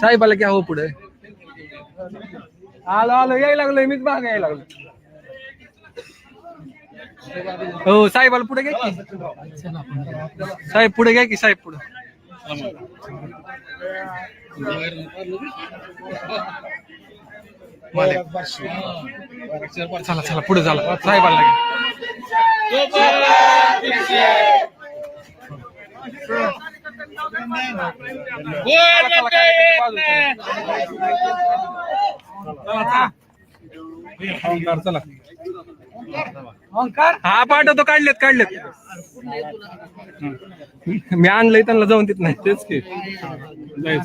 साहेबाला घ्या हो पुढे आलो आलो यायला लागलोय मीच मागे यायला लागलो हो साहेबाला पुढे घ्या की साहेब पुढे घ्या की साहेब पुढे चला चला पुढे झाला साहेबाला घ्या चला हा पाठवतो काढलेत काढलेत. मी आणलंय त्यांना जाऊन देत नाही. तेच की. साहेब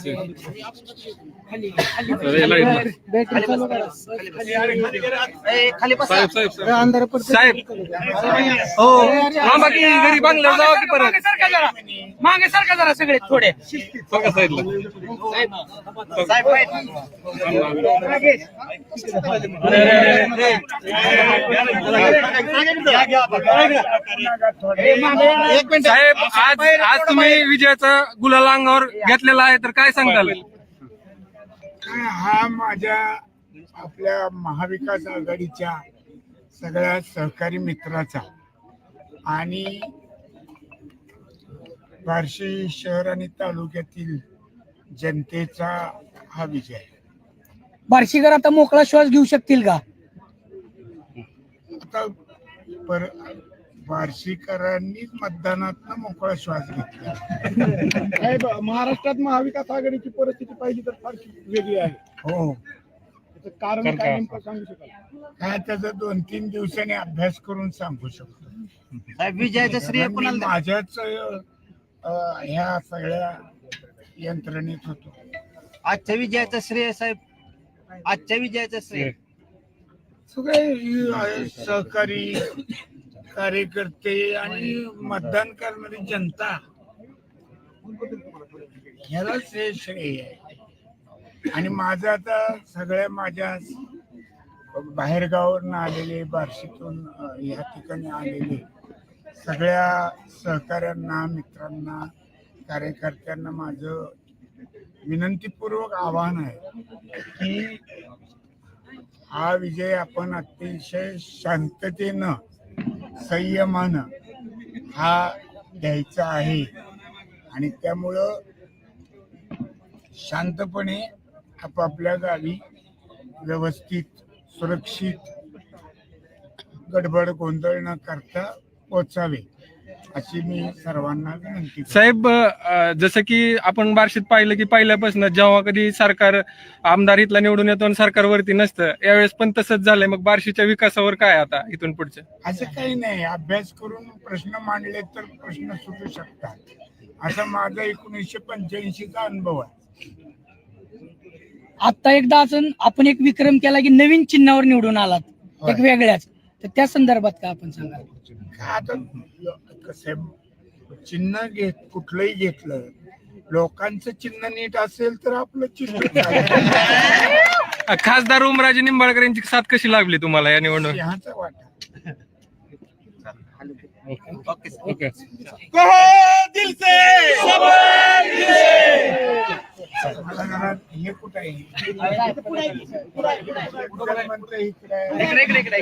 साहेब साहेब हो. की घरी बांगल्यावर जावा की परत. मागे सारखा जरा. सगळे थोडे. साहेब आज आज तुम्ही विजयाचा गुलाल अंगावर घेतलेला आहे तर काय सांगताल हा माझ्या आपल्या महाविकास आघाडीच्या सगळ्या सहकारी मित्राचा आणि बार्शी शहर आणि तालुक्यातील जनतेचा हा विजय आहे. बार्शीकर आता मोकळा श्वास घेऊ शकतील का आता पर बार्शीकरांनीच मतदानात मोकळा श्वास घेतला. महाराष्ट्रात महाविकास आघाडीची परिस्थिती पाहिली तर फारशी वेगळी आहे. हो. त्याचं कारण काय नेमकं सांगू शकाल? काय त्याचा दोन तीन दिवसांनी अभ्यास करून सांगू शकतो. विजयाचं श्रेय मी कोणाला माझ्याच अ, ह्या सगळ्या यंत्रणेत होतो. आजच्या विजयाचं श्रेय साहेब. आजच्या विजयाचं श्रेय. सगळे अ, सहकारी कार्यकर्ते आणि मतदान करणारी जनता ह्यालाच हे श्रेय आहे. आणि माझं आता सगळ्या माझ्या बाहेरगावावरून आलेले बार्शीतून या ह्या ठिकाणी आलेले सगळ्या सहकाऱ्यांना मित्रांना कार्यकर्त्यांना माझं विनंतीपूर्वक आव्हान आहे की हा विजय आपण अतिशय शांततेनं संयमानं हा द्यायचा आहे. आणि त्यामुळं शांतपणे आपापल्या गावी व्यवस्थित सुरक्षित गडबड गोंधळ न करता पोचावे अशी मी सर्वांना विनंती करतो. साहेब अ, जसं की आपण बार्शीत पाहिलं की पहिल्यापासून जेव्हा कधी सरकार आमदार इथला निवडून येतो आणि सरकारवरती नसतं यावेळेस पण तसंच झालंय. मग बार्शीच्या विकासावर काय आता इथून पुढचं? असं काही नाही. अभ्यास करून प्रश्न मांडले तर प्रश्न सुटू शकतात. असा माझा एकोणीसशे पंच्याऐंशीचा अनुभव आहे. आता एकदा अजून आपण एक विक्रम केला की नवीन चिन्हावर निवडून आलात. होय. एक वेगळ्याच. तर त्या संदर्भात का आपण सांगाल? का आता कसं आहे, चिन्ह घेत कुठलंही घेतलं लोकांचं चिन्ह नीट असेल तर आपलं चिन्ह. खासदार उमराजे निंबाळकर यांची साथ कशी लागली तुम्हाला या निवडणूक सिंहाचा वाटा. मला जरा हे कुठं आहे? मुख्यमंत्री इकडे आहे.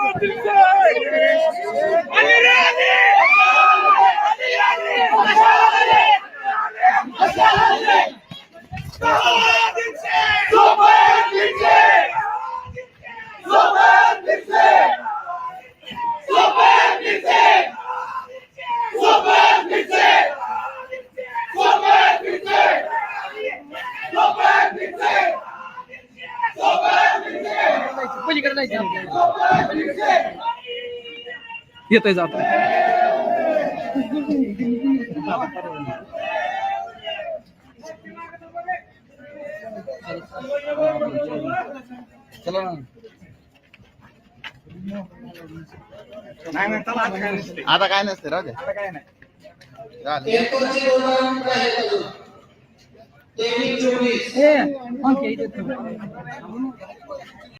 साहेब साहेब पलीकडे जायचं येतंय जात. आता काय नसते. राहू दे. झालं.